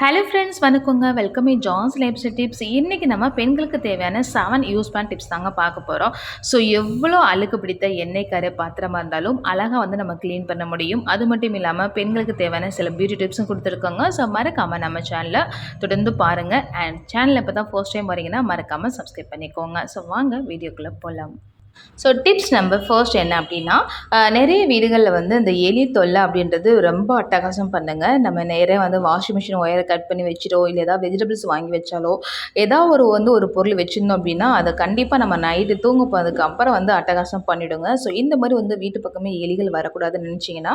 Hello friends வணக்கங்க. Welcome இ John's life tips இன்றைக்கி நம்ம பெண்களுக்கு தேவையான செவன் யூஸ் பண்ண டிப்ஸ் தாங்க பார்க்க போகிறோம் ஸோ எவ்வளோ அழுக்கு பிடித்த எண்ணெய் கரு பாத்திரமாக இருந்தாலும் அழகாக வந்து நம்ம க்ளீன் பண்ண முடியும். அது மட்டும் இல்லாமல் பெண்களுக்கு தேவையான சில பியூட்டி டிப்ஸும் கொடுத்துருக்கோங்க. ஸோ மறக்காமல் நம்ம சேனலை தொடர்ந்து பாருங்கள் அண்ட் சேனலில் இப்போ தான் ஃபர்ஸ்ட் டைம் வரீங்கன்னா மறக்காமல் சப்ஸ்கிரைப் பண்ணிக்கோங்க. ஸோ வாங்க வீடியோக்குள்ளே போகலாம் ஸோ டிப்ஸ் நம்பர் ஃபர்ஸ்ட் என்ன அப்படின்னா நிறைய வீடுகளில் வந்து இந்த எலி தொல்லை அப்படின்றது ரொம்ப அட்டகாசம் பண்ணுங்க. நம்ம நேராக வந்து வாஷிங் மிஷின் ஒயரை கட் பண்ணி வச்சிட்டோ இல்லை ஏதாவது வெஜிடபிள்ஸ் வாங்கி வச்சாலோ ஏதாவது ஒரு வந்து ஒரு பொருள் வச்சுருந்தோம் அப்படின்னா அதை கண்டிப்பாக நம்ம நைட்டு தூங்க போனதுக்கு அப்புறம் வந்து அட்டகாசம் பண்ணிவிடுங்க ஸோ இந்த மாதிரி வந்து வீட்டு பக்கமே எலிகள் வரக்கூடாதுன்னு நினச்சிங்கன்னா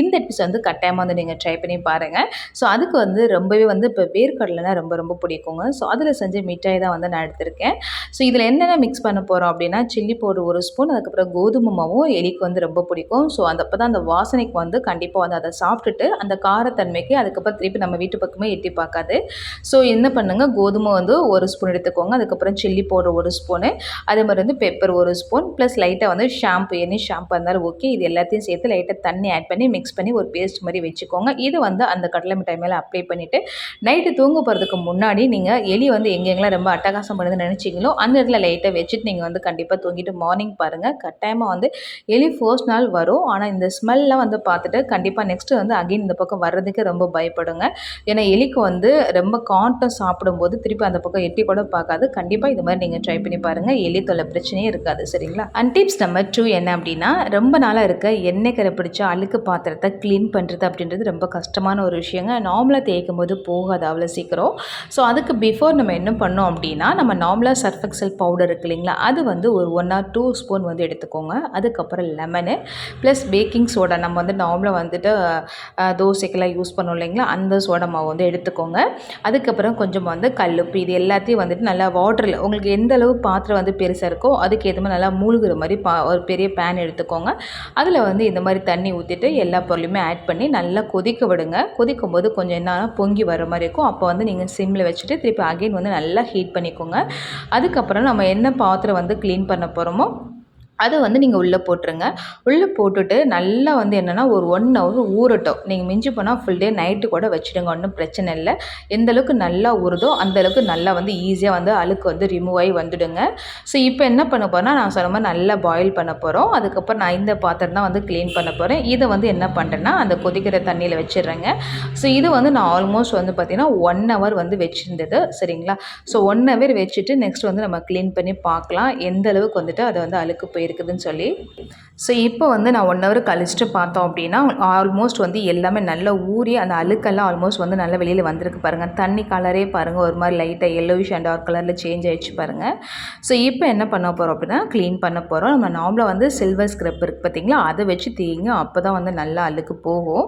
இந்த டிப்ஸ் வந்து கட்டாயமாக வந்து நீங்கள் ட்ரை பண்ணி பாருங்கள் ஸோ அதுக்கு வந்து ரொம்பவே வந்து இப்போ வேர்க்கடலைனா ரொம்ப ரொம்ப பிடிக்குங்க. ஸோ அதில் செஞ்ச மிட்டாய் தான் வந்து நான் எடுத்திருக்கேன். ஸோ இதில் என்னென்ன மிக்ஸ் பண்ண போகிறோம் அப்படின்னா சில்லி பவுடர் ஒரு ஸ்பூன் அதுக்கப்புறம் கோதுமை மாவும் எலிக்கு வந்து ரொம்ப பிடிக்கும். ஸோ அந்த அப்போ தான் அந்த வாசனைக்கு வந்து கண்டிப்பாக வந்து அதை சாப்பிட்டுட்டு அந்த காரத்தன்மைக்கு அதுக்கப்புறம் திருப்பி நம்ம வீட்டு பக்கமே எட்டி பார்க்காது. ஸோ என்ன பண்ணுங்கள் கோதுமை வந்து ஒரு ஸ்பூன் எடுத்துக்கோங்க. அதுக்கப்புறம் சில்லி பவுடர் ஒரு ஸ்பூனு அதே மாதிரி வந்து பெப்பர் ஒரு ஸ்பூன் ப்ளஸ் லைட்டாக வந்து ஷாம்பு எனி ஷாம்பு இருந்தாலும் ஓகே இது எல்லாத்தையும் சேர்த்து லைட்டாக தண்ணி ஆட் பண்ணி மிக்ஸ் பண்ணி ஒரு பேஸ்ட் மாதிரி வச்சுக்கோங்க. இது வந்து அந்த கடலை மிட்டாய் மேலே அப்ளை பண்ணிவிட்டு நைட்டு தூங்க போகிறதுக்கு முன்னாடி நீங்கள் எலி வந்து எங்கெங்கெல்லாம் ரொம்ப அட்டகாசம் பண்ணுதுன்னு நினச்சிங்களோ அந்த இடத்துல லைட்டாக வச்சுட்டு நீங்கள் வந்து கண்டிப்பாக தூங்கிட்டு மார்னிங் பாருங்கள் கட்டாயமாக வந்து எலி ஃபர்ஸ்ட் நாள் வரும். ஆனால் இந்த ஸ்மெல்லாம் வந்து பார்த்துட்டு கண்டிப்பாக நெக்ஸ்ட்டு வந்து அகைன் இந்த பக்கம் வர்றதுக்கு ரொம்ப பயப்படுங்க. ஏன்னா எலிக்கு வந்து ரொம்ப காண்டம் சாப்பிடும்போது திருப்பி அந்த பக்கம் எட்டி கூட பார்க்காது. கண்டிப்பாக இது மாதிரி நீங்கள் ட்ரை பண்ணி பாருங்கள் எலி தொல்லை பிரச்சனையே இருக்காது. சரிங்களா? அண்ட் டிப்ஸ் நம்பர் டூ என்ன அப்படின்னா ரொம்ப நாளாக இருக்க எண்ணெய் கரை பிடிச்ச அழுக்கு பாத்திரத்தை க்ளீன் பண்ணுறது அப்படின்றது ரொம்ப கஷ்டமான ஒரு விஷயங்க. நார்மலாக தேய்க்கும் போது போகாது அவ்வளோ சீக்கிரம். ஸோ அதுக்கு பிஃபோர் நம்ம என்ன பண்ணோம் அப்படின்னா நம்ம நார்மலாக சர்ஃபெக்சல் பவுடர் இருக்கு இல்லைங்களா? அது வந்து ஒரு ஒன் ஆர் டூ ஸ்பூன் வந்து எடுத்துக்கோங்க. அதுக்கப்புறம் லெமனு ப்ளஸ் பேக்கிங் சோடா நம்ம வந்து நார்மலாக வந்துட்டு தோசைக்கெல்லாம் யூஸ் பண்ணோம் இல்லைங்களா? அந்த சோடா மாவு வந்து எடுத்துக்கோங்க. அதுக்கப்புறம் கொஞ்சம் வந்து கல்லுப்பு இது எல்லாத்தையும் வந்துட்டு நல்லா வாட்டரில் உங்களுக்கு எந்த அளவு பாத்திரம் வந்து பெருசாக இருக்கோ அதுக்கு ஏற்ற மாதிரி நல்லா மூழ்கிற மாதிரி பா ஒரு பெரிய பேன் எடுத்துக்கோங்க. அதில் வந்து இந்த மாதிரி தண்ணி ஊற்றிட்டு எல்லா பொருளையுமே ஆட் பண்ணி நல்லா கொதிக்க விடுங்க. கொதிக்கும் போது கொஞ்சம் என்ன பொங்கி வர மாதிரி இருக்கும். அப்போ வந்து நீங்கள் சிம்மில் வச்சுட்டு திருப்பி அகைன் வந்து நல்லா ஹீட் பண்ணிக்கோங்க. அதுக்கப்புறம் நம்ம என்ன பாத்திரம் வந்து க்ளீன் பண்ண போகிறோமோ ¿no? அதை வந்து நீங்கள் உள்ளே போட்டுருங்க. உள்ளே போட்டுட்டு நல்லா வந்து என்னென்னா ஒரு ஒன் ஹவர் ஊறட்டும். நீங்கள் மிஞ்சி போனால் ஃபுல் டே நைட்டு கூட வச்சுடுங்க ஒன்றும் பிரச்சனை இல்லை. எந்த அளவுக்கு நல்லா ஊறுதோ அந்த அளவுக்கு நல்லா வந்து ஈஸியாக வந்து அழுக்கு வந்து ரிமூவ் ஆகி வந்துடுங்க. ஸோ இப்போ என்ன பண்ண போகிறேன்னா நான் சொன்ன மாதிரி நல்லா பாயில் பண்ண போகிறோம் அதுக்கப்புறம் நான் இந்த பாத்திரம் தான் வந்து க்ளீன் பண்ண போகிறேன் இதை வந்து என்ன பண்ணுறேன்னா அந்த கொதிக்கிற தண்ணியில் வச்சிடுறேங்க. ஸோ இது வந்து நான் ஆல்மோஸ்ட் வந்து பார்த்திங்கன்னா ஒன் ஹவர் வந்து வச்சுருந்தது. சரிங்களா? ஸோ ஒன் ஹவர் வச்சுட்டு நெக்ஸ்ட் வந்து நம்ம க்ளீன் பண்ணி பார்க்கலாம். எந்த அளவுக்கு வந்துட்டு அதை வந்து அழுக்கு இருக்குதுன்னு சொல்லி. ஸோ இப்போ வந்து நான் ஒன் ஹவர் கழிச்சிட்டு பார்த்தோம் அப்படின்னா ஆல்மோஸ்ட் வந்து எல்லாமே நல்லா ஊறி அந்த அழுக்கெல்லாம் ஆல்மோஸ்ட் வந்து நல்லா வெளியில் வந்திருக்கு பாருங்கள் தண்ணி கலரே பாருங்கள் ஒரு மாதிரி லைட்டாக எல்லோவிஷ் அண்ட் டார்க் கலரில் சேஞ்ச் ஆகிடுச்சு பாருங்கள் ஸோ இப்போ என்ன பண்ண போகிறோம் அப்படின்னா க்ளீன் பண்ண போகிறோம் நம்ம நார்மலாக வந்து சில்வர் ஸ்க்ரப் இருக்குது பார்த்தீங்களா அதை வச்சு தீங்க அப்போ தான் வந்து நல்லா அழுக்கு போகும்.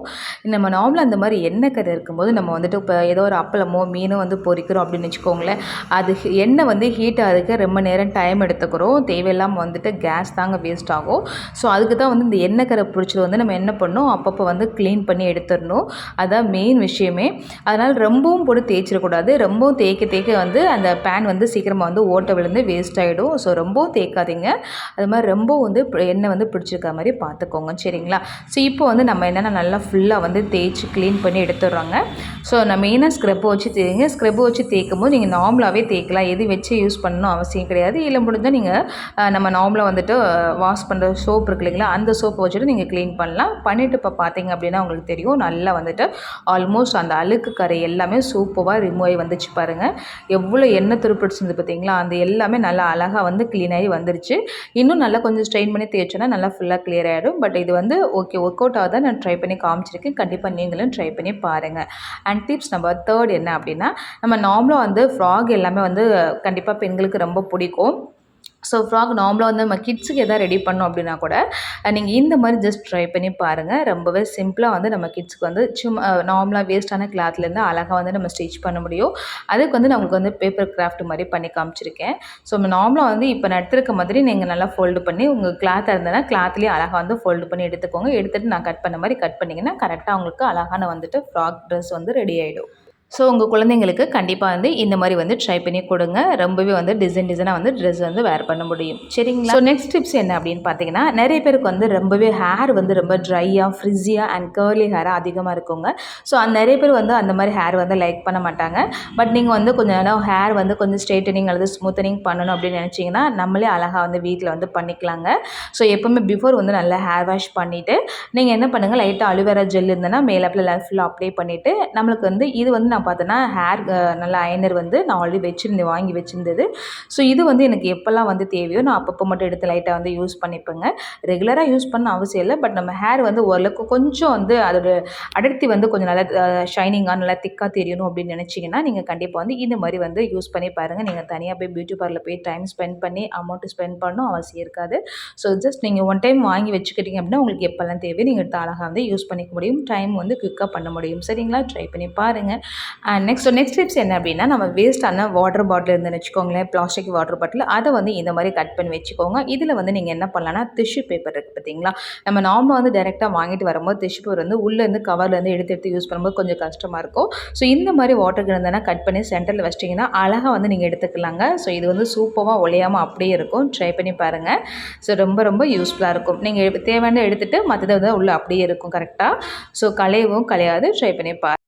நம்ம நார்மலாக அந்த மாதிரி எண்ணெய் கதை இருக்கும்போது நம்ம வந்துட்டு இப்போ ஏதோ ஒரு அப்பளமோ மீனோ வந்து பொரிக்கிறோம் அப்படின்னு வச்சுக்கோங்களேன். அது எண்ணெய் வந்து ஹீட் ஆகிறதுக்கு ரொம்ப நேரம் டைம் எடுத்துக்கிறோம். தேவையில்லாமல் வந்துட்டு கேஸ் தாங்க வேஸ்ட் ஆகும். ஸோ அதுக்கு தான் வந்து இந்த எண்ணெய் கரை பிடிச்சது வந்து நம்ம என்ன பண்ணணும்? அப்பப்போ வந்து க்ளீன் பண்ணி எடுத்துடணும். அதுதான் மெயின் விஷயமே. அதனால் ரொம்பவும் போட்டு தேய்ச்சிடக்கூடாது. ரொம்பவும் தேய்க்க தேய்க்க வந்து அந்த பேன் வந்து சீக்கிரமாக வந்து ஓட்டை விழுந்து வேஸ்ட் ஆகிடும் ஸோ ரொம்பவும் தேய்க்காதீங்க. அது மாதிரி ரொம்ப வந்து எண்ணெய் வந்து பிடிச்சிருக்க மாதிரி பார்த்துக்கோங்க. சரிங்களா? ஸோ இப்போ வந்து நம்ம என்னென்ன நல்லா ஃபுல்லாக வந்து தேய்ச்சி க்ளீன் பண்ணி எடுத்துடுறாங்க. ஸோ நான் மெயினாக ஸ்க்ரப்பை வச்சு தேய்ங்க. ஸ்க்ரப்பை வச்சு தேய்க்கும் போது நீங்கள் நார்மலாகவே தேய்க்கலாம். எது வச்சு யூஸ் பண்ணணும் அவசியம் கிடையாது. இல்லை முடிஞ்சால் நீங்கள் நம்ம நார்மலாக வந்துட்டு வாஷ் பண்ணுற சோப் இருக்கு இல்லைங்களா அந்த சோப்பை வச்சுட்டு நீங்கள் க்ளீன் பண்ணலாம். பண்ணிவிட்டு இப்போ பார்த்தீங்க அப்படின்னா உங்களுக்கு தெரியும் நல்லா வந்துட்டு ஆல்மோஸ்ட் அந்த அழுக்கு கரை எல்லாமே சூப்பராக ரிமூவ் ஆகி வந்துச்சு பாருங்கள் எவ்வளோ எண்ணெய் துருப்பிடிச்சிருந்து பார்த்தீங்களா அந்த எல்லாமே நல்லா அழகாக வந்து க்ளீனாகி வந்துருச்சு. இன்னும் நல்லா கொஞ்சம் ஸ்ட்ரெயின் பண்ணி தேய்ச்சோன்னா நல்லா ஃபுல்லாக க்ளியர் ஆகிடும் பட் இது வந்து ஓகே ஒர்க் அவுட் ஆகுதான் நான் ட்ரை பண்ணி காமிச்சிருக்கேன். கண்டிப்பாக நீங்களும் ட்ரை பண்ணி பாருங்கள் அண்ட் டிப்ஸ் நம்பர் தேர்ட் என்ன அப்படின்னா நம்ம நார்மலாக வந்து ஃப்ராக் எல்லாமே வந்து கண்டிப்பாக பெண்களுக்கு ரொம்ப பிடிக்கும். ஸோ ஃப்ராக் நார்மலாக வந்து நம்ம கிட்ஸுக்கு எதாவது ரெடி பண்ணோம் அப்படின்னா கூட நீங்கள் இந்த மாதிரி ஜஸ்ட் ட்ரை பண்ணி பாருங்கள் ரொம்பவே சிம்பிளாக வந்து நம்ம கிட்ஸுக்கு வந்து சும்மா நார்மலாக வேஸ்ட்டான கிளாத்லேருந்து அழகாக வந்து நம்ம ஸ்டிச் பண்ண முடியும். அதுக்கு வந்து நான் உங்களுக்கு வந்து பேப்பர் கிராஃப்ட் மாதிரி பண்ணி காமிச்சிருக்கேன். ஸோ நார்மலாக வந்து இப்போ நான் மாதிரி நீங்கள் நல்லா ஃபோல்டு பண்ணி உங்கள் கிளாத்தாக இருந்ததுன்னா கிளாத்லேயே அழகாக வந்து ஃபோல்டு பண்ணி எடுத்துக்கோங்க. எடுத்துகிட்டு நான் கட் பண்ண மாதிரி கட் பண்ணிங்கன்னா கரெக்டாக உங்களுக்கு அழகான வந்துட்டு ஃப்ராக் ட்ரெஸ் வந்து ரெடி ஆகிடும் ஸோ உங்கள் குழந்தைங்களுக்கு கண்டிப்பாக வந்து இந்த மாதிரி வந்து ட்ரை பண்ணி கொடுங்க. ரொம்பவே வந்து டிசைன் டிசைனாக வந்து ட்ரெஸ் வந்து வேர் பண்ண முடியும். சரிங்களா? ஸோ நெக்ஸ்ட் டிப்ஸ் என்ன அப்படின்னு பார்த்தீங்கன்னா நிறைய பேருக்கு வந்து ரொம்பவே ஹேர் வந்து ரொம்ப ட்ரையாக ஃப்ரிஸியாக அண்ட் கேர்லி ஹேராக அதிகமாக இருக்குங்க. ஸோ அந்த நிறைய பேர் வந்து அந்த மாதிரி ஹேர் வந்து லைக் பண்ண மாட்டாங்க. பட் நீங்கள் வந்து கொஞ்சம் நேரம் ஹேர் வந்து கொஞ்சம் ஸ்ட்ரெயிட்டனிங் அல்லது ஸ்மூத்தனிங் பண்ணணும் அப்படின்னு நினச்சிங்கன்னா நம்மளே அழகாக வந்து வீட்டில் வந்து பண்ணிக்கலாங்க. ஸோ எப்போவுமே பிஃபோர் வந்து நல்லா ஹேர் வாஷ் பண்ணிவிட்டு நீங்கள் என்ன பண்ணுங்கள் லைட்டாக அலுவேரா ஜெல் இருந்ததுன்னா மேலப்பில் ஃபுல்லாக அப்ளை பண்ணிவிட்டு நம்மளுக்கு வந்து இது வந்து நான் பார்த்தோன்னா ஹேர் நல்ல அயனர் வந்து நான் ஆல்ரெடி வச்சுருந்தேன் வாங்கி வச்சுருந்தது. ஸோ இது வந்து எனக்கு எப்போல்லாம் வந்து தேவையோ நான் அப்பப்போ மட்டும் எடுத்து லைட்டாக வந்து யூஸ் பண்ணிப்பேங்க. ரெகுலராக யூஸ் பண்ண அவசியம் இல்லை பட் நம்ம ஹேர் வந்து ஓரளவுக்கு கொஞ்சம் வந்து அதோட அடர்த்தி வந்து கொஞ்சம் நல்லா ஷைனிங்காக நல்லா திக்காக தெரியணும் அப்படின்னு நினச்சிங்கன்னா நீங்கள் கண்டிப்பாக வந்து இந்த மாதிரி வந்து யூஸ் பண்ணி பாருங்கள் நீங்கள் தனியாக போய் பியூட்டி பார்லர் போய் டைம் ஸ்பெண்ட் பண்ணி அமௌண்ட்டு ஸ்பெண்ட் பண்ணணும் அவசியம் இருக்காது. ஸோ ஜஸ்ட் நீங்கள் ஒன் டைம் வாங்கி வச்சுக்கிட்டீங்க அப்படின்னா உங்களுக்கு எப்போல்லாம் தேவை நீங்கள் எடுத்து அழகாக வந்து யூஸ் பண்ணிக்க முடியும். டைம் வந்து குயிக்காக பண்ண முடியும். சரிங்களா? ட்ரை பண்ணி பாருங்கள் நெக்ஸ்ட் நெக்ஸ்ட் டிப்ஸ் என்ன அப்படின்னா நம்ம வேஸ்ட்டான வாட்டர் பாட்டில் இருந்துன்னு வச்சுக்கோங்களேன் பிளாஸ்டிக் வாட்டர் பாட்டில் அதை வந்து இந்த மாதிரி கட் பண்ணி வச்சுக்கோங்க. இதில் வந்து நீங்கள் என்ன பண்ணலாம்னா டிஷ்யூ பேப்பர் இருக்குது பார்த்தீங்களா? நம்ம நார்மலாக வந்து டேரெக்டாக வாங்கிட்டு வரும்போது டிஷ்யூ பேப்பர் வந்து உள்ளேருந்து கவர்லேருந்து எடுத்து எடுத்து யூஸ் பண்ணும்போது கொஞ்சம் கஷ்டமாக இருக்கும். ஸோ இந்த மாதிரி வாட்டர் கிடந்தனா கட் பண்ணி சென்டரில் வச்சிட்டிங்கன்னா அழகாக வந்து நீங்கள் எடுத்துக்கலாங்க. ஸோ இது வந்து சூப்பராக ஒழியாமல் அப்படியே இருக்கும். ட்ரை பண்ணி பாருங்கள் ஸோ ரொம்ப ரொம்ப யூஸ்ஃபுல்லாக இருக்கும். நீங்கள் தேவையான எடுத்துகிட்டு மற்றதை வந்து உள்ளே அப்படியே இருக்கும் கரெக்டாக ஸோ கலையவும் கலையாது ட்ரை பண்ணி பாருங்கள்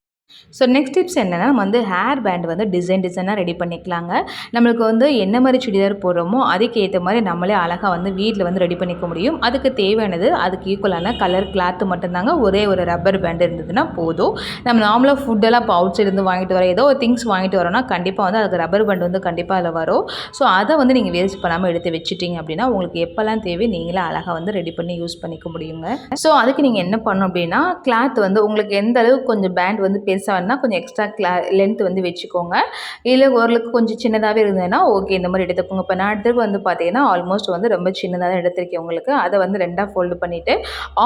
ஸோ நெக்ஸ்ட் டிப்ஸ் என்னென்னா நம்ம வந்து ஹேர் பேண்ட் வந்து டிசைன் டிசைனாக ரெடி பண்ணிக்கலாங்க. நம்மளுக்கு வந்து என்ன மாதிரி சுடிதார் போடுறோமோ அதுக்கேற்ற மாதிரி நம்மளே அழகாக வந்து வீட்டில் வந்து ரெடி பண்ணிக்க முடியும். அதுக்கு தேவையானது அதுக்கு ஈக்குவலான கலர் கிளாத்து மட்டும்தாங்க. ஒரே ஒரு ரப்பர் பேண்ட் இருந்ததுன்னா போதும். நம்ம நார்மலாக ஃபுட்டெல்லாம் இப்போ அவுட் சைடு வாங்கிட்டு வர ஏதோ ஒரு திங்ஸ் வாங்கிட்டு வரோம்னா கண்டிப்பாக வந்து அதுக்கு ரப்பர் பேண்ட் வந்து கண்டிப்பாக அதில் வரும். ஸோ அதை வந்து நீங்கள் வேஸ்ட் பண்ணாமல் எடுத்து வச்சுட்டிங்க அப்படின்னா உங்களுக்கு எப்போல்லாம் தேவை நீங்களே அழகாக வந்து ரெடி பண்ணி யூஸ் பண்ணிக்க முடியுங்க. ஸோ அதுக்கு நீங்கள் என்ன பண்ணணும் அப்படின்னா கிளாத் வந்து உங்களுக்கு எந்த அளவுக்கு கொஞ்சம் பேண்ட் வந்து பெருசாக கொஞ்சம் எக்ஸ்ட்ரா கிளா லென்த் வந்து வச்சுக்கோங்க. இல்லை ஓரளவுக்கு கொஞ்சம் சின்னதாகவே இருந்ததுன்னா ஓகே இந்த மாதிரி எடுத்துக்கோங்க. இப்போ நான் எடுத்துக்கு வந்து பார்த்தீங்கன்னா ஆல்மோஸ்ட் வந்து ரொம்ப சின்னதாக தான் எடுத்திருக்கேன் உங்களுக்கு. அதை வந்து ரெண்டாக ஃபோல்டு பண்ணிவிட்டு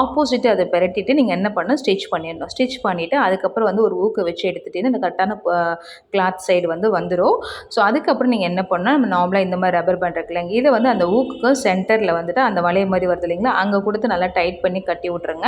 ஆப்போசிட்டு அதை பெரட்டிட்டு நீங்கள் என்ன பண்ணணும் ஸ்டிச் பண்ணிடணும். ஸ்டிச் பண்ணிவிட்டு அதுக்கப்புறம் வந்து ஒரு ஊக்கு வச்சு எடுத்துகிட்டு இந்த கரெக்டான கிளாத் சைடு வந்து வந்துடும் ஸோ அதுக்கப்புறம் நீங்கள் என்ன பண்ணால் நம்ம நார்மலாக இந்த மாதிரி ரப்பர் பேண்ட் இல்லைங்க இதை வந்து அந்த ஊக்குக்கு சென்டரில் வந்துட்டு அந்த வளைய மாதிரி வருது இல்லைங்களா அங்கே கொடுத்து நல்லா டைட் பண்ணி கட்டி விட்ருங்க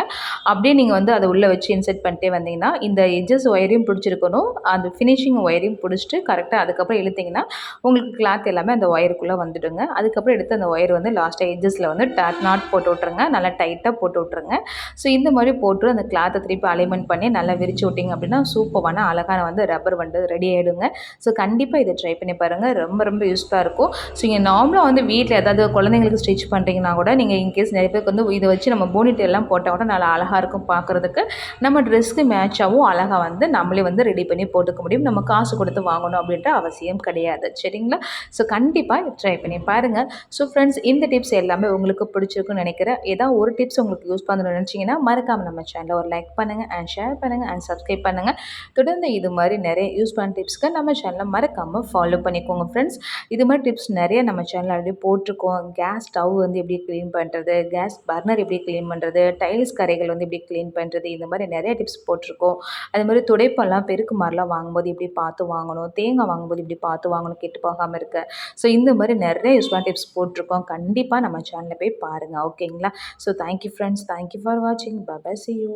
அப்படியே நீங்கள் வந்து அதை உள்ளே வச்சு இன்செர்ட் பண்ணிட்டே வந்தீங்கன்னா இந்த எஜஸ் ஒயரையும் பிடிச்சிருக்கணும். அந்த ஃபினிஷிங் ஒயரையும் பிடிச்சிட்டு கரெக்டாக அதுக்கப்புறம் இழுத்திங்கன்னா உங்களுக்கு கிளாத் எல்லாமே அந்த ஒயருக்குள்ளே வந்துடுங்க. அதுக்கப்புறம் எடுத்து அந்த ஒயர் வந்து லாஸ்ட்டாக எஜஸில் வந்து டாட் நாட் போட்டு விட்ருங்க நல்லா டைட்டாக போட்டு விட்ருங்க ஸோ இந்த மாதிரி போட்டு அந்த கிளாத்தை திருப்பி அலைன்மெண்ட் பண்ணி நல்லா விரிச்சு விட்டிங்க அப்படின்னா சூப்பரான அழகான வந்து ரப்பர் வந்து ரெடி ஆகிடுங்க ஸோ கண்டிப்பாக இதை ட்ரை பண்ணி பாருங்கள் ரொம்ப ரொம்ப யூஸ்ஃபுல்லாக இருக்கும். ஸோ இங்கே நார்மலாக வந்து வீட்டில் ஏதாவது குழந்தைங்களுக்கு ஸ்டிச் பண்ணுறீங்கன்னா கூட நீங்கள் இன்கேஸ் நிறைய பேருக்கு வந்து இதை வச்சு நம்ம போனிட்டு எல்லாம் போட்டால் கூட நல்லா அழகாக இருக்கும் பார்க்குறதுக்கு. நம்ம ட்ரெஸ்க்கு மேட்சாகவும் அழகாக வந்து நம்மளே வந்து ரெடி பண்ணி போட்டுக்க முடியும். நம்ம காசு கொடுத்து வாங்கணும் அப்படின்ற அவசியம் கிடையாது. சரிங்களா? ஸோ கண்டிப்பாக ட்ரை பண்ணி பாருங்கள் ஸோ ஃப்ரெண்ட்ஸ் இந்த டிப்ஸ் எல்லாமே உங்களுக்கு பிடிச்சிருக்குன்னு நினைக்கிறேன். ஏதாவது ஒரு டிப்ஸ் உங்களுக்கு யூஸ் பண்ணணும்னு நினச்சிங்கன்னா மறக்காமல் நம்ம சேனலில் ஒரு லைக் பண்ணுங்கள் அண்ட் ஷேர் பண்ணுங்கள் அண்ட் சப்ஸ்கிரைப் பண்ணுங்கள் தொடர்ந்து இது மாதிரி நிறைய யூஸ் பண்ண டிப்ஸ்க்கு நம்ம சேனலை மறக்காமல் ஃபாலோ பண்ணிக்கோங்க ஃப்ரெண்ட்ஸ் இது மாதிரி டிப்ஸ் நிறைய நம்ம சேனல் ஆல்ரெடி போட்டிருக்கோம். கேஸ் ஸ்டவ் வந்து எப்படி க்ளீன் பண்ணுறது கேஸ் பர்னர் எப்படி க்ளீன் பண்ணுறது டைல்ஸ் கரைகள் வந்து எப்படி க்ளீன் பண்ணுறது இந்த மாதிரி நிறைய டிப்ஸ் போட்டிருக்கோம். அது மாதிரி துடைப்பெல்லாம் பெருக்கு மாதிரிலாம் வாங்கும்போது இப்படி பார்த்து வாங்கணும் தேங்காய் வாங்கும்போது இப்படி பார்த்து வாங்கணும் கெட்டு போகாமல் இருக்க. ஸோ இந்த மாதிரி நிறைய யூஸ்ஃபுல்லான டிப்ஸ் போட்டிருக்கோம் கண்டிப்பாக நம்ம சேனலில் போய் பாருங்கள் ஓகேங்களா so thank you friends thank you for வாட்சிங் பபா சி யூ